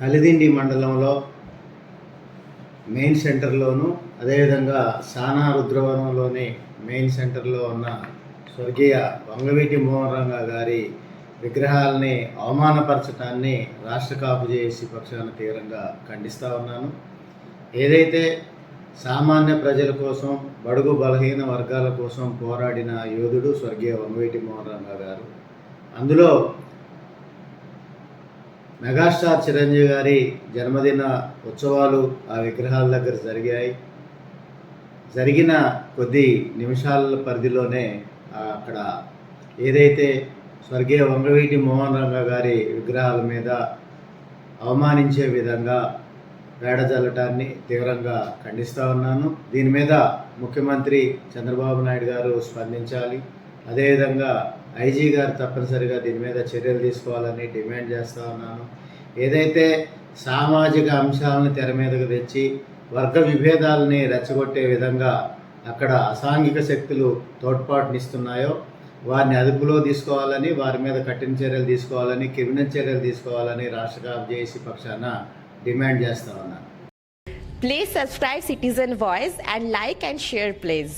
కలిదిండి మండలంలో మెయిన్ సెంటర్లోను అదేవిధంగా సానా రుద్రవనంలోని మెయిన్ సెంటర్లో ఉన్న స్వర్గీయ వంగవీటి మోహన్ గారి విగ్రహాలని అవమానపరచడాన్ని రాష్ట్ర కాపు చేసి పక్షాన తీవ్రంగా ఖండిస్తూ ఉన్నాను. ఏదైతే సామాన్య ప్రజల కోసం బడుగు బలహీన వర్గాల కోసం పోరాడిన యోధుడు స్వర్గీయ వంగవీటి మోహన్ గారు అందులో మెగాస్టార్ చిరంజీవి గారి జన్మదిన ఉత్సవాలు ఆ విగ్రహాల దగ్గర జరిగాయి. జరిగిన కొద్ది నిమిషాల పరిధిలోనే అక్కడ ఏదైతే స్వర్గీయ వంగవీటి మోహన్ రంగ గారి విగ్రహాల మీద అవమానించే విధంగా వేడ జల్లటాన్ని తీవ్రంగా ఖండిస్తూ ఉన్నాను. దీని మీద ముఖ్యమంత్రి చంద్రబాబు నాయుడు గారు స్పందించాలి. అదేవిధంగా ఐజీ గారు తప్పనిసరిగా దీని మీద చర్యలు తీసుకోవాలని డిమాండ్ చేస్తూ ఉన్నాను. ఏదైతే సామాజిక అంశాలను తెర మీదకు తెచ్చి వర్గ విభేదాలని రెచ్చగొట్టే విధంగా అక్కడ అసాంఘిక శక్తులు తోడ్పాటునిస్తున్నాయో వారిని అదుపులో తీసుకోవాలని వారి మీద కఠిన చర్యలు తీసుకోవాలని క్రిమినల్ చర్యలు తీసుకోవాలని రాష్ట్ర కాపు జేఏసీ పక్షాన డిమాండ్ చేస్తా ఉన్నాను. Please subscribe citizen voice and like and share please